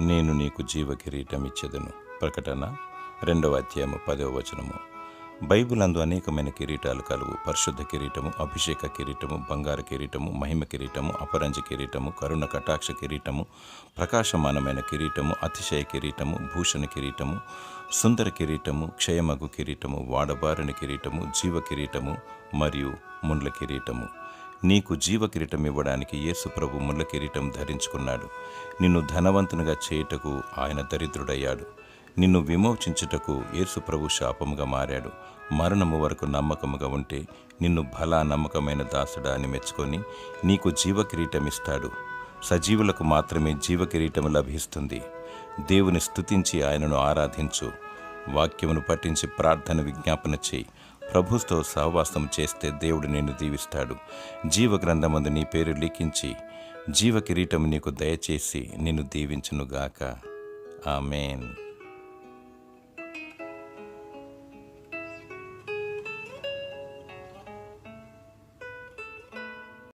నేను నీకు జీవ కిరీటం ఇచ్చేదను ప్రకటన రెండవ అధ్యాయము పదవ వచనము. బైబిల్ అందు అనేకమైన కిరీటాలు కలువు. పరిశుద్ధ కిరీటము అభిషేక కిరీటము బంగారు కిరీటము మహిమ కిరీటము అపరంజ కిరీటము కరుణ కటాక్ష కిరీటము ప్రకాశమానమైన కిరీటము అతిశయ కిరీటము భూషణ కిరీటము సుందర కిరీటము క్షయమగు కిరీటము వాడబారిన కిరీటము జీవ కిరీటము మరియు ముండ్ల కిరీటము. నీకు జీవకిరీటం ఇవ్వడానికి యేసుప్రభు ముళ్ళ కిరీటం ధరించుకున్నాడు. నిన్ను ధనవంతునిగా చేయుటకు ఆయన దరిద్రుడయ్యాడు. నిన్ను విమోచించుటకు యేసుప్రభు శాపముగా మారాడు. మరణము వరకు నమ్మకముగా ఉంటే నిన్ను భలా నమ్మకమైన దాసుడా అని మెచ్చుకొని నీకు జీవ ఇస్తాడు సజీవులకు మాత్రమే జీవ లభిస్తుంది. దేవుని స్తుతించి ఆయనను ఆరాధించు. వాక్యమును పఠించి ప్రార్థన విజ్ఞాపన చేయి. ప్రభుతో సహవాసం చేస్తే దేవుడు నిన్ను దీవిస్తాడు. జీవ గ్రంథమందు నీ పేరు లిఖించి జీవ కిరీటం నీకు దయచేసి నిన్ను దీవించునుగాక. ఆమెన్.